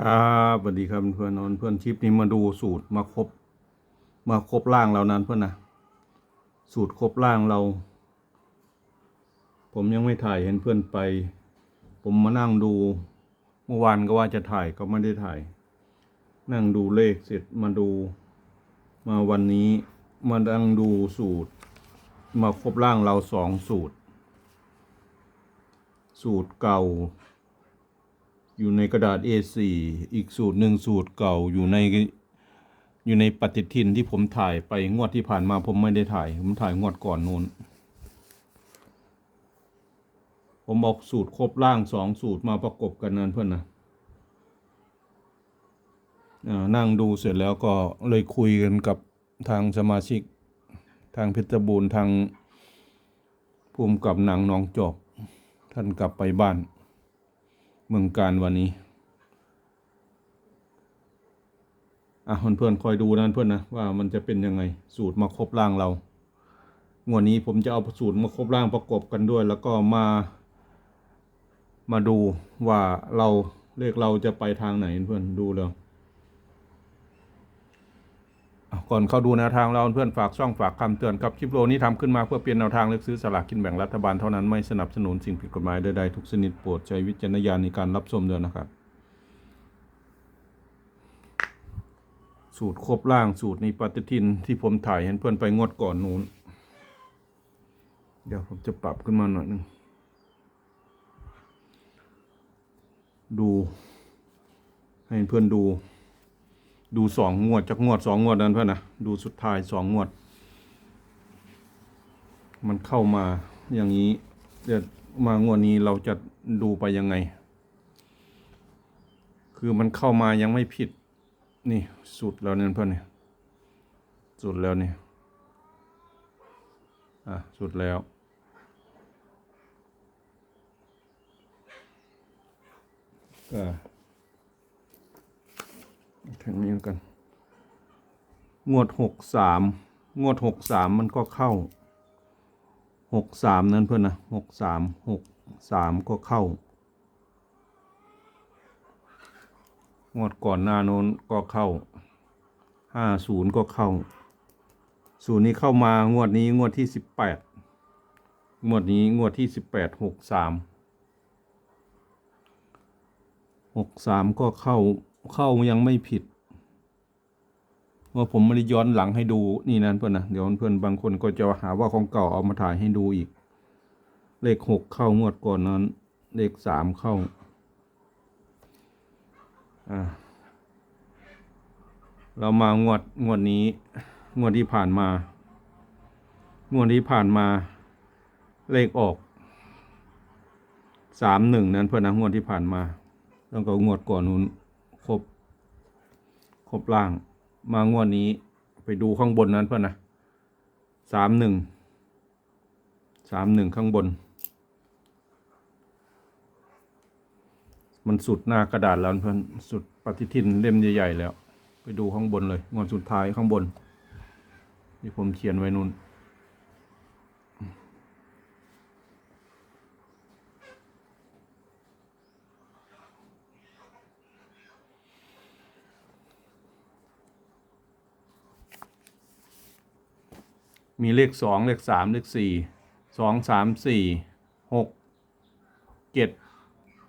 ครับสวัสดีครับเพื่อนนเพื่อนชิปนี้มาดูสูตรมาครบ มาครบร่างเรานั้นเพื่อนนะสูตรครบร่างเรา ผมยังไม่ถ่ายเห็นเพื่อนไป ผมมานั่งดู เมื่อวานก็ว่าจะถ่ายก็ไม่ได้ถ่าย นั่งดูเลขเสร็จมาดู มาวันนี้มาดังดูสูตร มาครบร่างเราสองสูตร สูตรเก่า อยู่ในกระดาษ A4 อีกสูตรหนึ่งสูตรเก่าอยู่ในอยู่ในปฏิทินที่ผมถ่ายไปงวดที่ผ่านมาผมไม่ได้ถ่าย ผมถ่ายงวดก่อนนู้น ผมบอกสูตรครบร่างสองสูตรมาประกบกันนั่นเพื่อนนะนั่งดูเสร็จแล้วก็เลยคุยกันกับทางสมาชิก ทางเพชรบูรณ์ทางภูมิกับหนังหนองจอกท่านกลับไปบ้าน เมืองการวันนี้ อะเพื่อนๆคอยดูนะเพื่อนนะว่ามันจะเป็นยังไงสูตรมาครบร่างเรางวดนี้ผมจะเอาสูตรมาครบร่างประกบกันด้วย แล้วก็มา มาดูว่าเราเลขเราจะไปทางไหนเพื่อนดูแล้ว ก่อนเข้าดูแนวทางเราเพื่อนฝากช่องฝากคำเตือนกับคลิปโลนี้ทำขึ้นมาเพื่อเปลี่ยนแนวทางเลือกซื้อสลากกินแบ่งรัฐบาลเท่านั้นไม่สนับสนุนสิ่งผิดกฎหมายใดๆทุกชนิดโปรดใช้วิจารณญาณในการรับชมด้วยนะครับ สูตรครบล่างสูตรในปฏิทินที่ผมถ่ายเห็นเพื่อนไปงดก่อนนู้น เดี๋ยวผมจะปรับขึ้นมาหน่อยนึงดู ให้เพื่อนดู ดูสองงวดจากงวดสองงวดนั้นเพื่อนนะดูสุดท้ายสองงวด มันเข้ามาอย่างนี้เดี๋ยวมางวดนี้เราจะดูไปยังไง คือมันเข้ามายังไม่ผิด นี่สุดแล้วเนี่ยเพื่อนเนี่ยสุดแล้วเนี่ยอะสุดแล้วก็ ถึงนี้แล้วกัน งวดหกสามงวดหกสามมันก็เข้าหกสามนั้นเพื่อนนะหกสามหกสามก็เข้า งวดก่อนหน้าโน้นก็เข้าห้าศูนย์ก็เข้าศูนย์นี้เข้ามางวดนี้งวดที่สิบแปดงวดนี้งวดที่สิบแปดหกสามหกสามก็เข้า เข้ายังไม่ผิด ว่าผมไม่ได้ย้อนหลังให้ดูนี่นั่นเพื่อนนะเดี๋ยวเพื่อนบางคนก็จะหาว่าของเก่าเอามาถ่ายให้ดูอีก เลขหกเข้างวดก่อนนั้น เลขสามเข้าอ่าเรามางวดงวดนี้ งวดที่ผ่านมางวดที่ผ่านมาเลขออกสามหนึ่งนั้นเพื่อนนะงวดที่ผ่านมา แล้วก็งวดก่อนนู้น บล่าง มางวดนี้ ไปดูข้างบนนั้นเพื่อนนะสามหนึ่งสามหนึ่งข้างบน มันสุดหน้ากระดาษแล้วเพื่อนสุดปฏิทินเล่มใหญ่ๆแล้ว ไปดูข้างบนเลยงวดสุดท้ายข้างบนที่ผมเขียนไว้นู่น มีเลขสองเลขสามเลขสี่สองสามสี่หกเจ็ด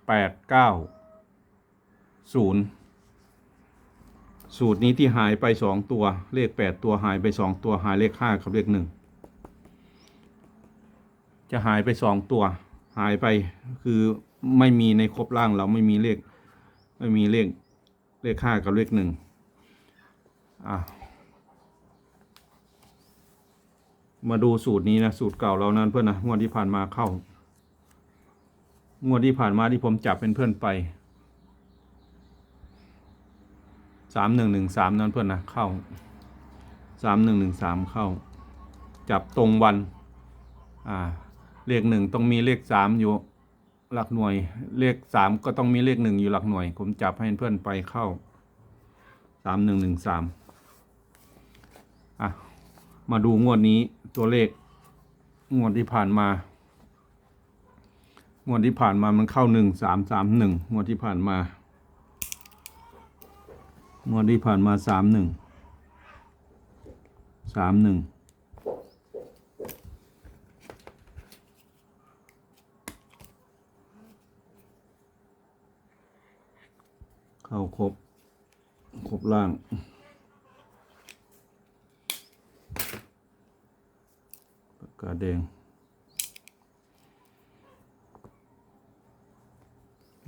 แปดเก้าศูนย์สูตรนี้ที่หายไปสองตัว เลขแปดตัวหายไปสองตัวหายเลขห้ากับเลขหนึ่งจะหายไปสองตัว หายไปคือไม่มีในครบล่างเราไม่มีเลข ไม่มีเลขเลขห้ากับเลขหนึ่งอะ มาดูสูตรนี้นะสูตรเก่าเรานั้นเพื่อนนะงวดที่ผ่านมาเข้างวดที่ผ่านมาที่ผมจับเป็นเพื่อนไปสามหนึ่งหนึ่งสามนั้นเพื่อนนะเข้าสามหนึ่งหนึ่งสามเข้า จับตรงวันอ่าเลขหนึ่งต้องมีเลขสามอยู่หลักหน่วย เลขสามก็ต้องมีเลขหนึ่งอยู่หลักหน่วย ผมจับให้เพื่อนไปเข้าสามหนึ่งหนึ่งสามอะ มาดูงวดนี้ตัวเลขงวดที่ผ่านมางวดที่ผ่านมามันเข้าหนึ่งสามสามหนึ่งงวดที่ผ่านมางวดที่ผ่านมาสามหนึ่งสามหนึ่งเข้าครบ ครบล่าง ปา กกาแดง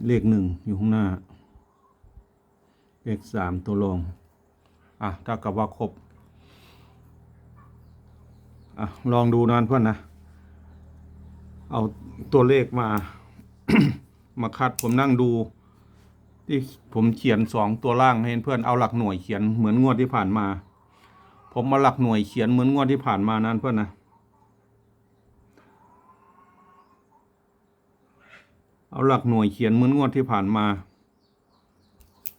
เลขหนึ่งอยู่ข้างหน้า เลขสามตัวรอง อะ ถ้ากับว่าครบ อะ ลองดูนะเพื่อนนะ เอาตัวเลขมา มาคัดผมนั่งดู ที่ผมเขียนสองตัวล่างให้เพื่อนเอาหลักหน่วยเขียนเหมือนงวดที่ผ่านมา ผมมาหลักหน่วยเขียนเหมือนงวดที่ผ่านมานั้นเพื่อนนะ เอาหลักหน่วยเขียนเหมือนงวดที่ผ่านมา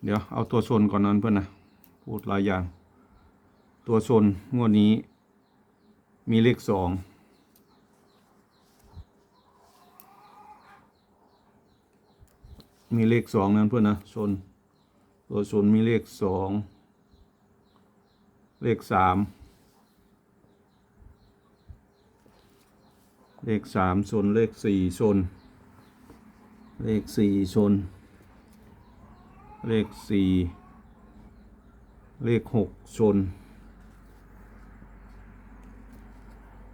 เดี๋ยวเอาตัวชนก่อนนั้นเพื่อนนะ พูดหลายอย่าง ตัวชนงวดนี้ มีเลขสองมีเลขสองนั้นเพื่อนนะชนตัวชนมีเลขสองเลขสามเลขสามชนเลขสี่ชน เลขสี่ชน เลขสี่เลขหกชน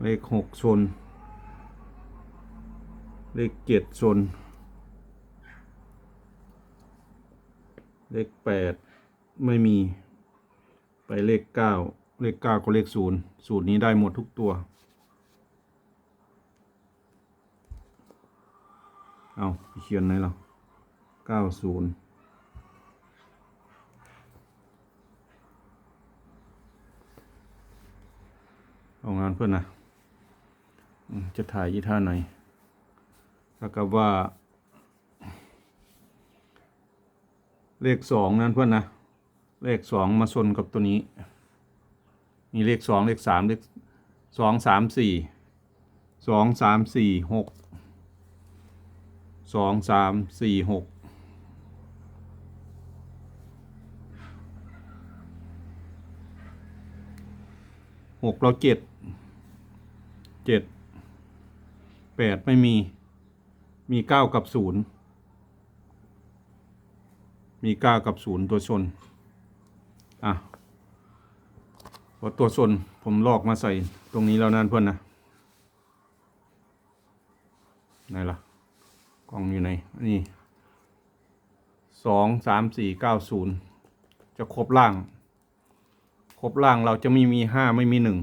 เลขหกชน เลขเจ็ดชน เลขแปดไม่มี ไปเลขเก้าเลขเก้าก็เลขศูนย์สูตรนี้ได้หมดทุกตัว เอาเขียนไหนล่ะเก้าศูนย์เอางานเพื่อนนะจะถ่ายยี่ท่าไหนถ้ากับว่า เลขสองนั้นเพื่อนนะ เลขสองมาชนกับตัวนี้ มีเลขสองเลขสามเลขสองสามสี่สองสามสี่หก สองสามสี่หกหกเราเจ็ดเจ็ดแปดไม่มี มีเก้ากับศูนย์มีเก้ากับศูนย์ตัวชน อะพอตัวชนผมลอกมาใส่ตรงนี้แล้วนั่นเพื่อนนะไหนล่ะ ล่องอยู่ไหนนี่สองสามสี่เก้าศูนย์จะครบล่าง ครบล่างเราจะไม่มีห้าไม่มีหนึ่ง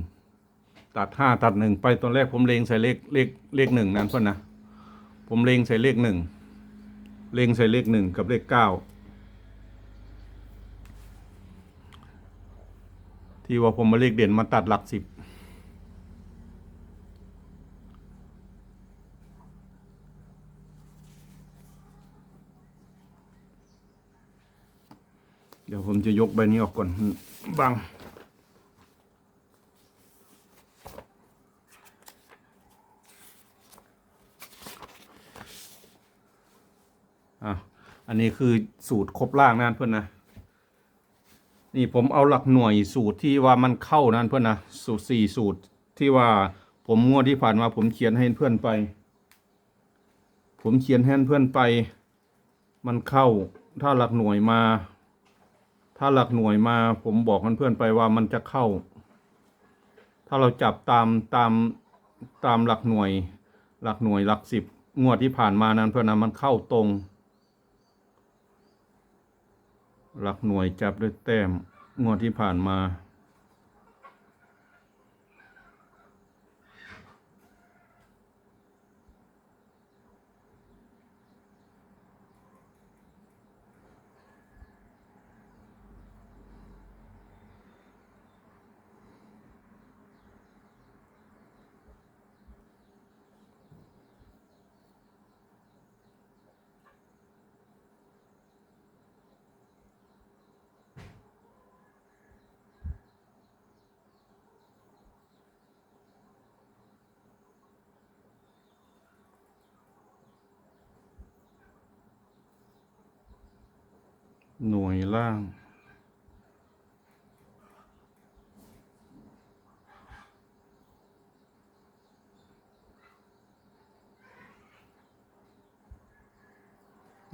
ตัดห้าตัดหนึ่งไปตอนแรกผมเลงใส่เลขเลขเลขหนึ่งนั่นเพื่อนนะผมเลงใส่เลขหนึ่งเลงใส่เลขหนึ่งกับเลขเก้าที่ว่าผมมาเลขเด่นมาตัดหลักสิบ ดี๋ยวผมจะยกใบนี้ออกก่อนบังอะอันนี้คือสูตรครบล่างนั่นเพื่อนนะนี่ผมเอาหลักหน่วยสูตรที่ว่ามันเข้านั่นเพื่อนนะสูตรสี่สูตรที่ว่าผมงวดที่ผ่านมาผมเขียนให้เพื่อนไป ผมเขียนให้เพื่อนไป มันเข้าถ้าหลักหน่วยมา ถ้าหลักหน่วยมาผมบอกเพื่อนๆไปว่ามันจะเข้า ถ้าเราจับตามตามตามหลักหน่วย หลักหน่วยหลักสิบงวดที่ผ่านมานั้นเพื่อนนะมันเข้าตรง หลักหน่วยจับด้วยแต้มงวดที่ผ่านมา หน่วยล่าง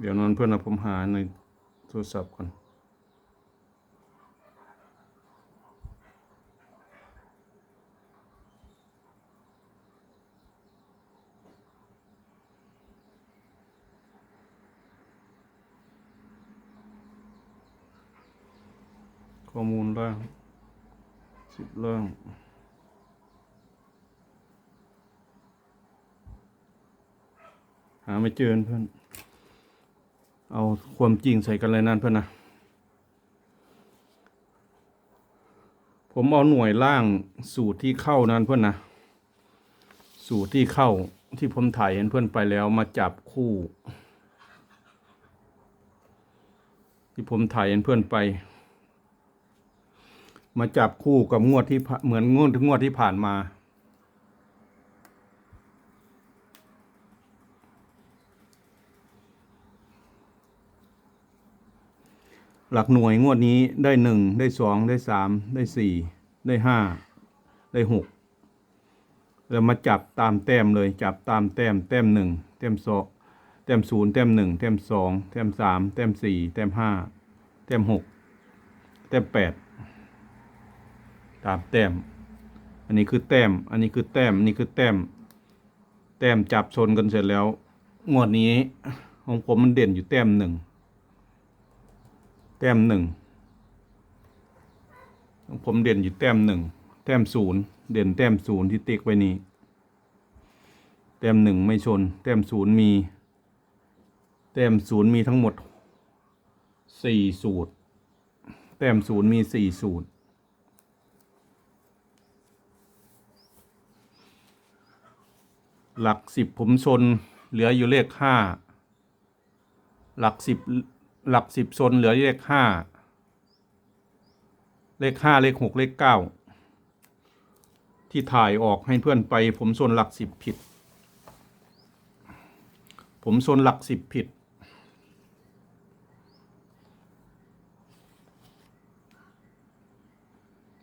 เดี๋ยวนอนเพื่อนเอผมหาในโทรศัพท์ก่อน ล่างหาไม่เจอเพื่อน เอาความจริงใส่กันเลยนั่นเพื่อนนะ ผมเอาหน่วยล่างสูตรที่เข้านั้นเพื่อนนะ สูตรที่เข้าที่ผมถ่ายเห็นเพื่อนไปแล้วมาจับคู่ ที่ผมถ่ายเห็นเพื่อนไป มาจับคู่กับงวดที่เหมือนงวดงวดที่ผ่านมา หลักหน่วยงวดนี้ได้หนึ่งได้สองได้สามได้สี่ได้ห้าได้หกแล้วมาจับตามแต้มเลยจับตามแต้มแต้มหนึ่งแต้มสองแต้มศูนย์แต้มหนึ่งแต้มสองแต้มสามแต้มสี่แต้มห้าแต้มหกแต้มแปด ตามแต้ม อันนี้คือแต้ม อันนี้คือแต้มอันนี้คือแต้ม แต้มจับชนกันเสร็จแล้ว งวดนี้ของผมมันเด่นอยู่แต้มหนึ่ง แต้มหนึ่งของผมเด่นอยู่แต้มหนึ่ง แต้มศูนย์ เด่นแต้มศูนย์ที่ติ๊กไว้นี้ แต้มหนึ่งไม่ชน แต้มศูนย์มี แต้มศูนย์มีทั้งหมดสี่สูตร แต้มศูนย์มีสี่สูตร หลักสิบผมชนเหลืออยู่เลขห้าหลักสิบหลักสิบโซนเหลือเลขห้าเลขห้าเลขหกเลขเก้าที่ถ่ายออกให้เพื่อนไป ผมโซนหลักสิบผิด ผมโซนหลักสิบผิด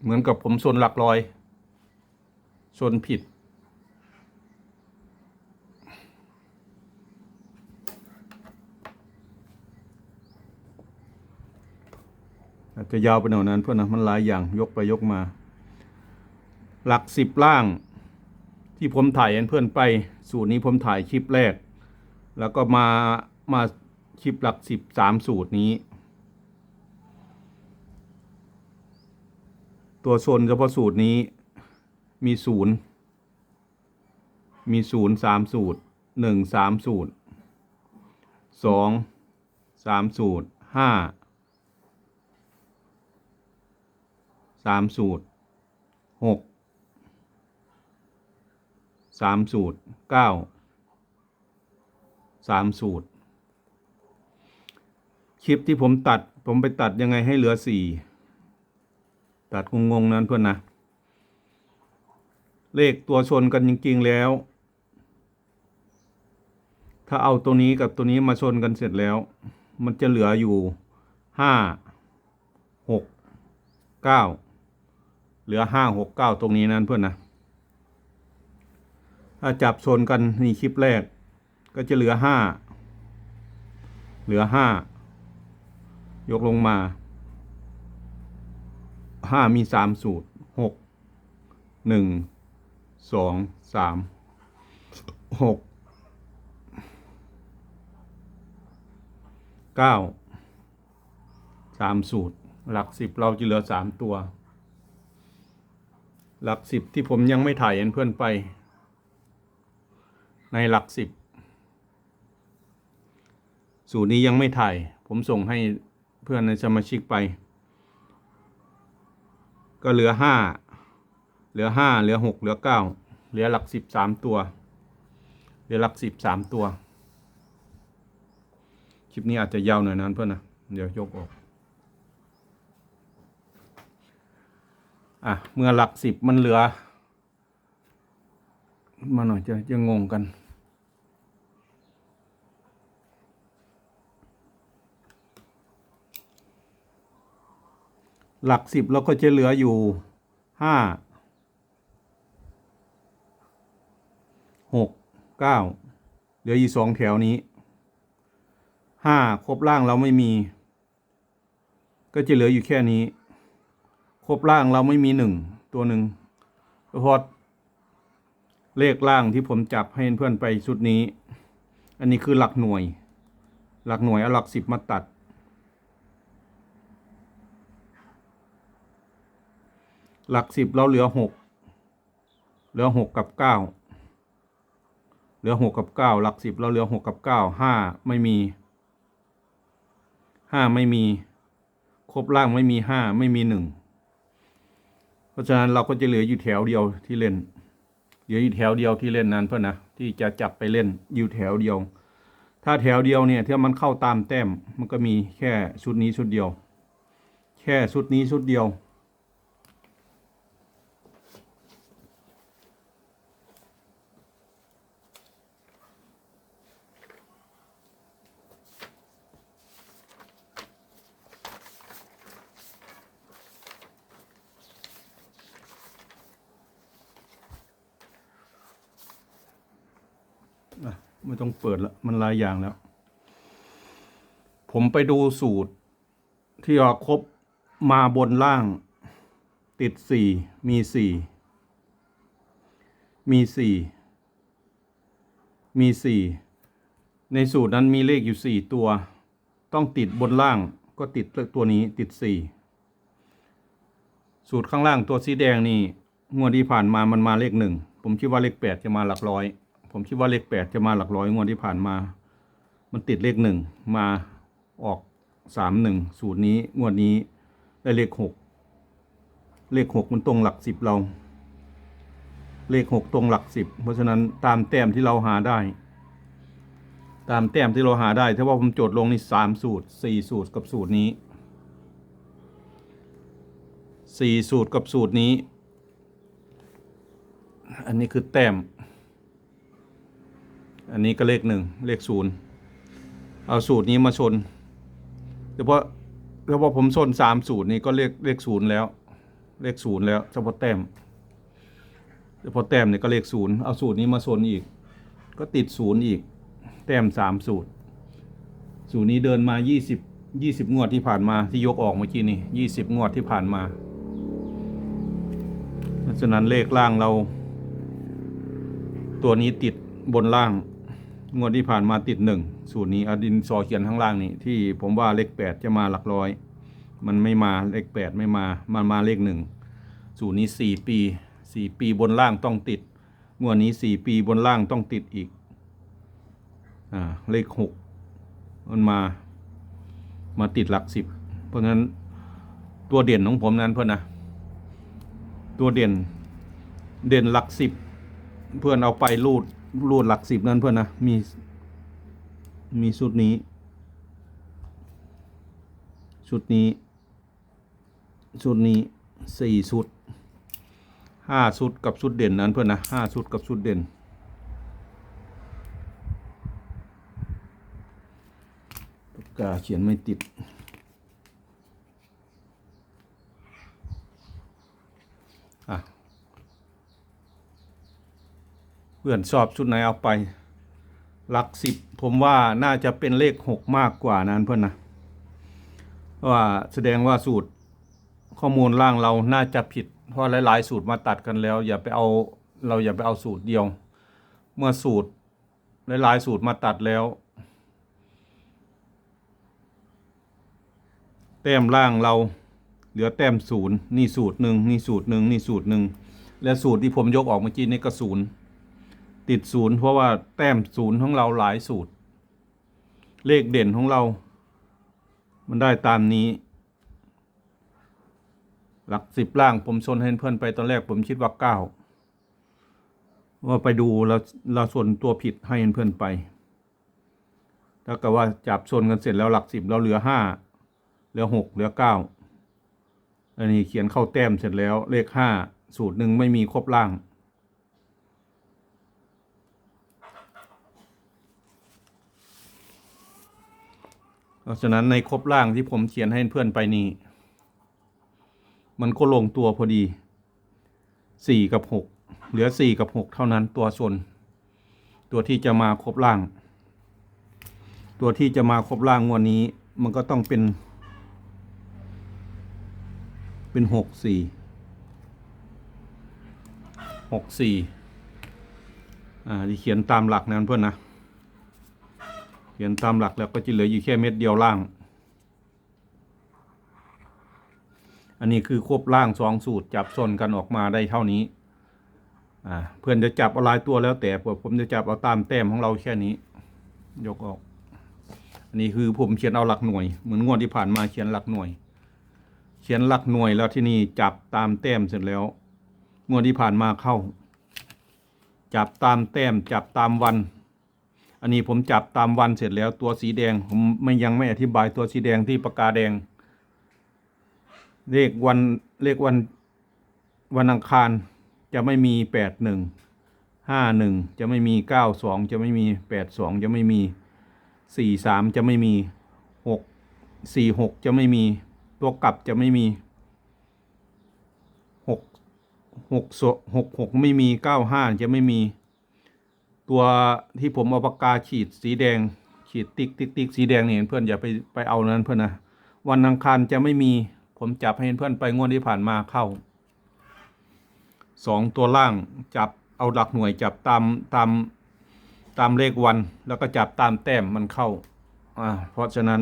เหมือนกับผมโซนหลักร้อยโซนผิด จจะยาวไปหน่อยนั้นเพื่อนนะมันหลายอย่างยกไปยกมา หลักสิบล่าง ที่ผมถ่ายให้เพื่อนไป สูตรนี้ผมถ่ายคลิปแรก แล้วก็มามาคลิปหลักสิบสามสูตรนี้ ตัวโซนเฉพาะสูตรนี้มีศูนย์มีศูนย์สามสูตรหนึ่งสามสูตรสองสามสูตรห้า สามสูตรหกสามสูตรเก้าสามสูตร คลิปที่ผมตัดผมไปตัดยังไงให้เหลือสี่ตัดงงๆนั้นเพื่อนนะ เลขตัวชนกันจริงๆแล้ว ถ้าเอาตัวนี้กับตัวนี้มาชนกันเสร็จแล้ว มันจะเหลืออยู่ห้าหกเก้า เหลือห้าหกเก้าตรงนี้นั้นเพื่อนนะถ้าจับโซนกันนี่คลิปแรก ก็จะเหลือห้าเหลือห้ายกลงมาห้ามีสามสูตรหกหนึ่งสองสามหกเก้าสามสูตร หลักสิบเราจะเหลือสามตัว หลักสิบที่ผมยังไม่ถ่ายเห็นเพื่อนไป ในหลักสิบสูตรนี้ยังไม่ถ่าย ผมส่งให้เพื่อนในสมาชิกไป ก็เหลือห้าเหลือห้าเหลือหกเหลือเก้าเหลือหลักสิบสามตัว เหลือหลักสิบสามตัว คลิปนี้อาจจะยาวหน่อยนั้นเพื่อนนะ เดี๋ยวยกออก อะ เมื่อหลักสิบมันเหลือ มาหน่อยจะจะงงกัน หลักสิบเราก็จะเหลืออยู่ห้าหกเก้าเหลืออยู่สองแถวนี้ห้าครบล่างเราไม่มี ก็จะเหลืออยู่แค่นี้ ครบล่างเราไม่มีหนึ่งตัวหนึ่งเพราะเลขล่างที่ผมจับให้เพื่อนไปชุดนี้ อันนี้คือหลักหน่วย หลักหน่วยเอาหลักสิบมาตัด หลักสิบเราเหลือหกเหลือหกกับเก้าเหลือหกกับเก้าหลักสิบเราเหลือหกกับเก้าห้าไม่มีห้าไม่มี ครบล่างไม่มีห้าไม่มีหนึ่ง เพราะฉะนั้นเราก็จะเหลืออยู่แถวเดียวที่เล่น เหลืออยู่แถวเดียวที่เล่นนั้นเพื่อนนะที่จะจับไปเล่นอยู่แถวเดียว ถ้าแถวเดียวเนี่ยถ้ามันเข้าตามแต้มมันก็มีแค่ชุดนี้ชุดเดียว แค่ชุดนี้ชุดเดียว อะ ไม่ต้องเปิดละมันหลายอย่างแล้ว ผมไปดูสูตร ที่ออกครบมาบนล่าง ติดสี่มีสี่มีสี่มีสี่ในสูตรนั้นมีเลขอยู่สี่ตัว ต้องติดบนล่างก็ติดตัวนี้ติดสี่สูตรข้างล่างตัวสีแดงนี่งวดที่ผ่านมามันมาเลขหนึ่งผมคิดว่าเลขแปดจะมาหลักร้อย ผมคิดว่าเลขแปดจะมาหลักร้อยงวดที่ผ่านมา มันติดเลขหนึ่งมาออกสามหนึ่งสูตรนี้งวดนี้ได้เลขหกเลขหกมันตรงหลักสิบเรา เลขหกตรงหลักสิบเพราะฉะนั้นตามแต้มที่เราหาได้ ตามแต้มที่เราหาได้ถ้าว่าผมโจทย์ลงนี่สามสูตรสี่สูตรกับสูตรนี้สี่สูตรกับสูตรนี้ อันนี้คือแต้ม อันนี้ก็เลขหนึ่งเลขศูนย์เอาสูตรนี้มาชนเฉพาะเฉพาะผมชนสามสูตรนี้ก็เลขเลขศูนย์แล้ว เลขศูนย์แล้วเฉพาะแต้มเฉพาะแต้มเนี่ยก็เลขศูนย์เอาสูตรนี้มาชนอีก ก็ติดศูนย์อีก แต้มสามสูตร สูตรนี้เดินมายี่สิบยี่สิบงวดที่ผ่านมาที่ยกออกเมื่อกี้นี่ยี่สิบงวดที่ผ่านมาฉะนั้นเลขล่างเรา ตัวนี้ติดบนล่าง งวดที่ผ่านมาติดหนึ่งสูตรนี้อดินซอเขียนข้างล่างนี่ที่ผมว่าเลขแปดจะมาหลักร้อย มันไม่มาเลขแปดไม่มามันมาเลขหนึ่งสูตรนี้สี่ปีสี่ปีบนล่างต้องติด งวดนี้สี่ปีบนล่างต้องติดอีกอ่าเลขหกมันมามาติดหลักสิบเพราะฉะนั้นตัวเด่นของผมนั้นเพื่อนนะตัวเด่นเด่นหลักสิบเพื่อนเอาไปรูด รูดหลักสิบนั่นเพื่อนนะ มี มีชุดนี้ ชุดนี้ ชุดนี้สี่ชุดห้าชุดกับชุดเด่นนั้นเพื่อนนะห้าชุดกับชุดเด่นปากกาเขียนไม่ติด อะ เพื่อนชอบชุดไหนเอาไป หลักสิบผมว่าน่าจะเป็นเลขหกมากกว่านั้นเพื่อนนะเพราะว่าแสดงว่าสูตรข้อมูลล่างเราน่าจะผิด เพราะหลาย ๆ สูตรมาตัดกันแล้ว อย่าไปเอาเราอย่าไปเอาสูตรเดียว เมื่อสูตรหลายๆสูตรมาตัดแล้วแต้มล่างเราเหลือแต้มศูนย์นี่สูตรหนึ่งนี่สูตรหนึ่งนี่สูตรหนึ่งและสูตรที่ผมยกออกเมื่อกี้นี่ก็ศูนย์ ติดศูนย์เพราะว่าแต้มศูนย์ของเราหลายสูตร เลขเด่นของเรา มันได้ตามนี้ หลักสิบล่างผมชนให้เพื่อนไปตอนแรกผมคิดว่าเก้าว่าไปดูเราเราส่วนตัวผิดให้เพื่อนไปถ้ากับว่าจับชนกันเสร็จแล้วหลักสิบเราเหลือห้าเหลือหกเหลือเก้าอันนี้เขียนเข้าแต้มเสร็จแล้วเลขห้าสูตรหนึ่งไม่มีครบล่าง เพราะฉะนั้นในครบล่างที่ผมเขียนให้เพื่อนไปนี่มันก็ลงตัวพอดีสี่กับหกเหลือสี่กับหกเท่านั้นตัวชนตัวที่จะมาครบล่าง ตัวที่จะมาครบล่างวดนี้ มันก็ต้องเป็น เป็นหกสี่หกสี่อ่าที่เขียนตามหลักนั้นเพื่อนนะ เขียนตามหลักแล้วก็จะเหลืออยู่แค่เม็ดเดียวล่าง อันนี้คือควบล่างสองสูตรจับส่วนกันออกมาได้เท่านี้ อ่า เพื่อนจะจับเอาลายตัวแล้วแต่ผมจะจับเอาตามแต้มของเราแค่นี้ ยกออก อันนี้คือผมเขียนเอาหลักหน่วย เหมือนงวดที่ผ่านมาเขียนหลักหน่วย เขียนหลักหน่วยแล้วที่นี่จับตามแต้มเสร็จแล้ว งวดที่ผ่านมาเข้า จับตามแต้มจับตามวัน อันนี้ผมจับตามวันเสร็จแล้วตัวสีแดง ผมไม่ยังไม่อธิบายตัวสีแดงที่ปากกาแดง เลขวันเลขวันวันอังคารจะไม่มีแปดหนึ่งห้าหนึ่งจะไม่มีเก้าสองจะไม่มีแปดสองจะไม่มีสี่สามจะไม่มีหกสี่หกจะไม่มีตัวกลับจะไม่มีหกหกหกหกไม่มีเก้าห้าจะไม่มี ตัวที่ผมเอาปากกาขีดสีแดงขีดติ๊กติ๊กติ๊กสีแดงเนี่ยเพื่อนอย่าไปไปเอานั้นเพื่อนนะวันอังคารจะไม่มีผมจับให้เพื่อนไปงวดที่ผ่านมาเข้าสองตัวล่างจับเอาหลักหน่วยจับตามตามตามเลขวัน แล้วก็จับตามแต้มมันเข้าอ่าเพราะฉะนั้น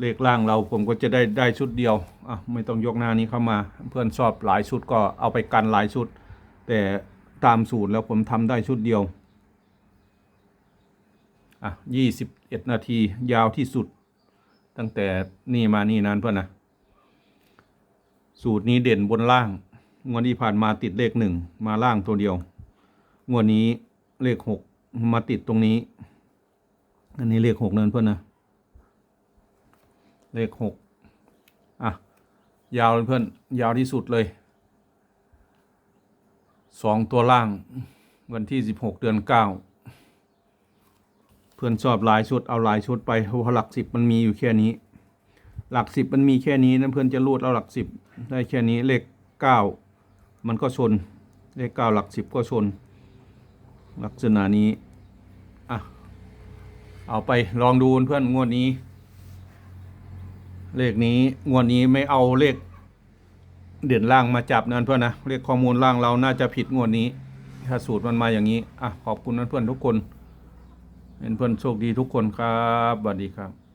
เลขล่างเราผมก็จะได้ได้ชุดเดียวอะไม่ต้องยกหน้านี้เข้ามา เพื่อนชอบหลายชุดก็เอาไปกันหลายชุด แต่ตามสูตรแล้วผมทำได้ชุดเดียว อะยี่สิบเอ็ดนาทียาวที่สุด ตั้งแต่นี่มานี่นานเพื่อนนะ สูตรนี้เด่นบนล่าง งวดที่ผ่านมาติดเลขหนึ่งมาล่างตัวเดียว งวดนี้เลขหกมาติดตรงนี้ อันนี้เลขหกนั่นเพื่อนนะ เลขหกอะ ยาวเลยเพื่อน ยาวที่สุดเลยสองตัวล่าง วันที่สิบหกเดือนเก้า เพื่อนชอบหลายชุดเอาหลายชุดไปเพราะหลักสิบมันมีอยู่แค่นี้ หลักสิบมันมีแค่นี้นะเพื่อนจะรูดเอาหลักสิบได้แค่นี้เลขเก้ามันก็ชน เลขเก้าหลักสิบก็ชน ลักษณะนี้อะเอาไปลองดูเพื่อนงวดนี้ เลขนี้งวดนี้ไม่เอาเลขเด่นล่างมาจับนั่นเพื่อนนะเลขข้อมูลล่างเราน่าจะผิดงวดนี้ ถ้าสูตรมันมาอย่างนี้อะขอบคุณนะเพื่อนทุกคน เป็นเพื่อนโชคดีทุกคนครับสวัสดีครับ